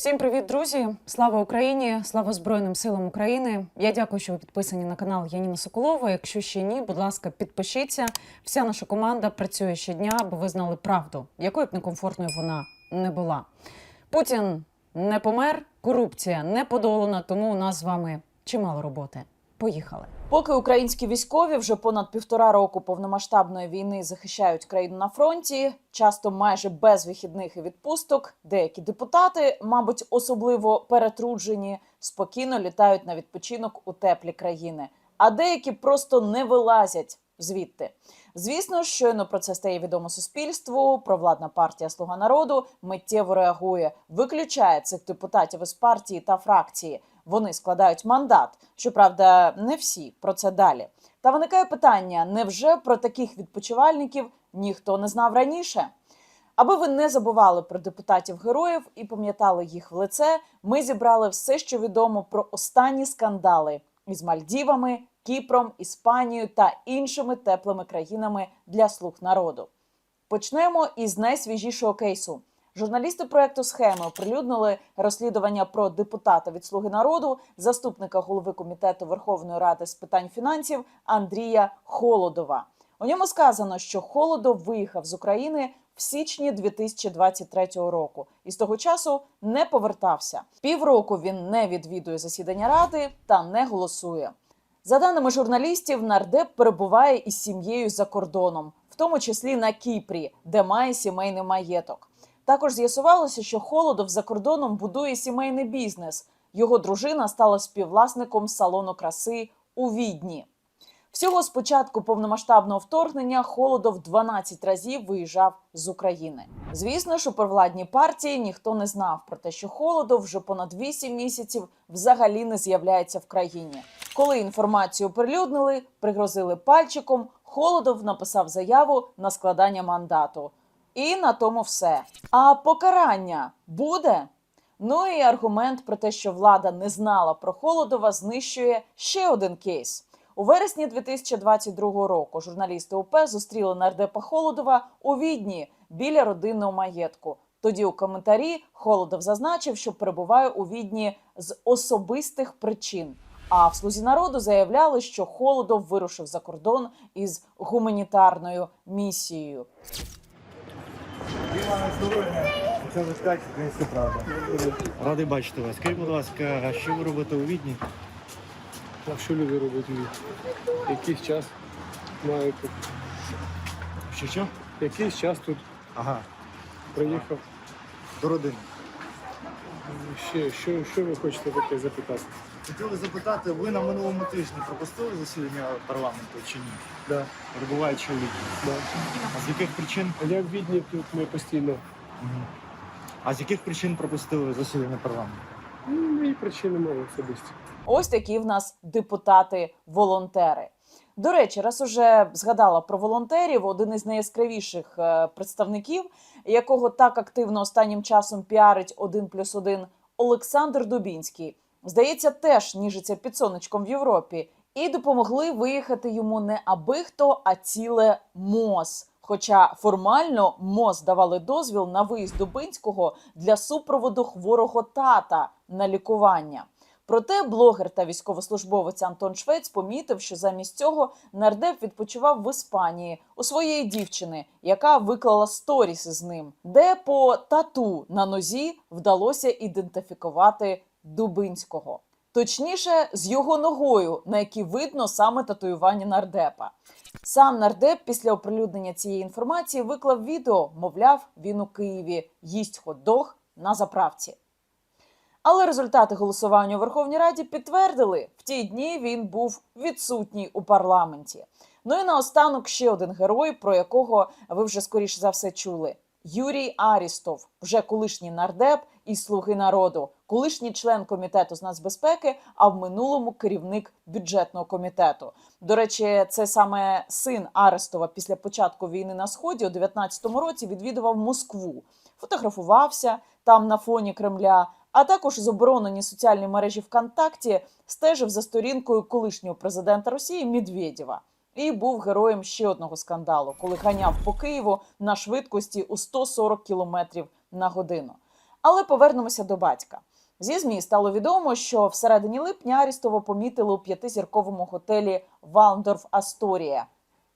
Всім привіт, друзі! Слава Україні! Слава Збройним силам України! Я дякую, що ви підписані на канал Яніна Соколова. Якщо ще ні, будь ласка, підпишіться. Вся наша команда працює щодня, аби ви знали правду, якою б некомфортною вона не була. Путін не помер, корупція не подолана, тому у нас з вами чимало роботи. Поїхали. Поки українські військові вже понад півтора року повномасштабної війни захищають країну на фронті, часто майже без вихідних і відпусток, деякі депутати, мабуть, особливо перетруджені, спокійно літають на відпочинок у теплі країни, а деякі просто не вилазять звідти. Звісно, щойно про це стає відомо суспільству. Провладна партія Слуга народу миттєво реагує, виключає цих депутатів із партії та фракції. Вони складають мандат. Щоправда, не всі про це далі. Та виникає питання: невже про таких відпочивальників ніхто не знав раніше? Аби ви не забували про депутатів героїв і пам'ятали їх в лице, ми зібрали все, що відомо про останні скандали із Мальдівами, Кіпром, Іспанією та іншими теплими країнами для слуг народу. Почнемо із найсвіжішого кейсу. Журналісти проекту схеми оприлюднили розслідування про депутата від Слуги народу, заступника голови комітету Верховної Ради з питань фінансів Андрія Холодова. У ньому сказано, що Холодов виїхав з України в січні 2023 року і з того часу не повертався. Півроку він не відвідує засідання ради та не голосує. За даними журналістів, нардеп перебуває із сім'єю за кордоном, в тому числі на Кіпрі, де має сімейний маєток. Також з'ясувалося, що Холодов за кордоном будує сімейний бізнес. Його дружина стала співвласником салону краси у Відні. Всього з початку повномасштабного вторгнення Холодов 12 разів виїжджав з України. Звісно ж, у провладній партії ніхто не знав про те, що Холодов вже понад 8 місяців взагалі не з'являється в країні. Коли інформацію оприлюднили, пригрозили пальчиком, Холодов написав заяву на складання мандату. І на тому все. А покарання буде? Ну і аргумент про те, що влада не знала про Холодова, знищує ще один кейс. У вересні 2022 року журналісти УП зустріли нардепа Холодова у Відні біля родинного маєтку. Тоді у коментарі Холодов зазначив, що перебуває у Відні з особистих причин. А в слузі народу заявляли, що Холодов вирушив за кордон із гуманітарною місією. Правда. Радий бачити вас. Скажіть, будь ласка, а що ви робите у Відні? А що люди роблять у відні? Якийсь час маю тут. Що що? Якийсь час тут Ага, приїхав. до родини. Ще, що, що ви хочете таке запитати? Хотіли запитати, ви на минулому тижні пропустили засідання парламенту чи ні? Да, Перебуваючи у Відні. да. А з яких причин? Я в Відні тут ми постійно. Мгм. А з яких причин пропустили засідання парламенту? Причини мали особисті. Ось такі в нас депутати-волонтери. До речі, раз уже згадала про волонтерів, один із найяскравіших е, представників, якого так активно останнім часом піарить 1 плюс 1, Олександр Дубінський. Здається, теж ніжиться під сонечком в Європі. І допомогли виїхати йому не аби хто, а ціле МОЗ. Хоча формально МОЗ давали дозвіл на виїзд Дубинського для супроводу хворого тата на лікування. Проте блогер та військовослужбовець Антон Швець помітив, що замість цього нардеп відпочивав в Іспанії у своєї дівчини, яка виклала сторіс із ним, де по тату на нозі вдалося ідентифікувати Дубинського. Точніше, з його ногою, на якій видно саме татуювання нардепа. Сам нардеп після оприлюднення цієї інформації виклав відео, мовляв, він у Києві їсть хот-дог на заправці. Але результати голосування у Верховній Раді підтвердили, в ті дні він був відсутній у парламенті. Ну і наостанок ще один герой, про якого ви вже скоріше за все чули: Юрій Арістов, вже колишній нардеп і слуги народу, колишній член комітету з нацбезпеки, а в минулому керівник бюджетного комітету. До речі, це саме син Арестова після початку війни на сході у 19-му році відвідував Москву, фотографувався там на фоні Кремля. А також заборонені соціальні мережі ВКонтакті стежив за сторінкою колишнього президента Росії Медведєва і був героєм ще одного скандалу, коли ганяв по Києву на швидкості у 140 км на годину. Але повернемося до батька. Зі ЗМІ стало відомо, що всередині липня Арістова помітили у п'ятизірковому готелі Валндорф Асторія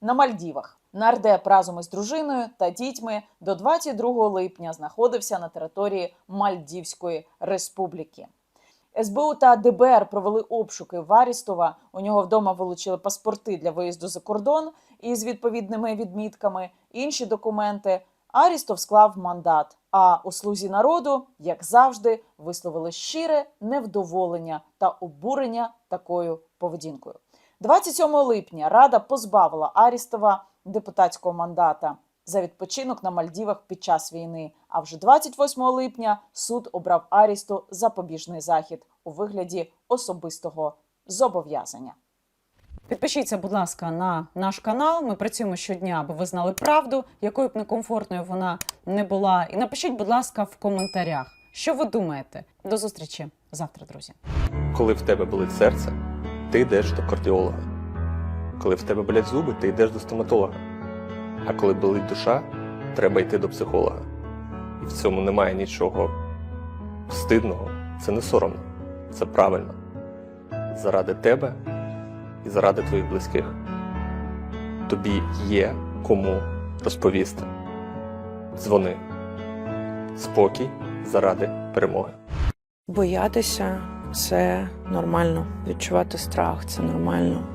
на Мальдівах. Нардеп разом із дружиною та дітьми до 22 липня знаходився на території Мальдівської республіки. СБУ та ДБР провели обшуки в Арістова. У нього вдома вилучили паспорти для виїзду за кордон із відповідними відмітками, інші документи. Арістов склав мандат. А у слузі народу, як завжди, висловили щире невдоволення та обурення такою поведінкою. 27 липня Рада позбавила Арістова депутатського мандата за відпочинок на Мальдівах під час війни. А вже 28 липня суд обрав Арісту запобіжний захід у вигляді особистого зобов'язання. Підпишіться, будь ласка, на наш канал. Ми працюємо щодня, аби ви знали правду, якою б некомфортною вона не була. І напишіть, будь ласка, в коментарях, що ви думаєте. До зустрічі завтра, друзі. Коли в тебе болить серце, ти йдеш до кардіолога. Коли в тебе болять зуби, ти йдеш до стоматолога. А коли болить душа, треба йти до психолога. І в цьому немає нічого стидного, це не соромно, це правильно. Заради тебе і заради твоїх близьких. Тобі є кому розповісти. Дзвони. Спокій заради перемоги. Боятися це нормально. Відчувати страх це нормально.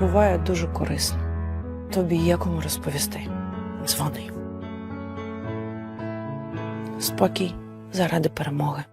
буває дуже корисно. Тобі є кому розповісти. Дзвони. Спокій заради перемоги.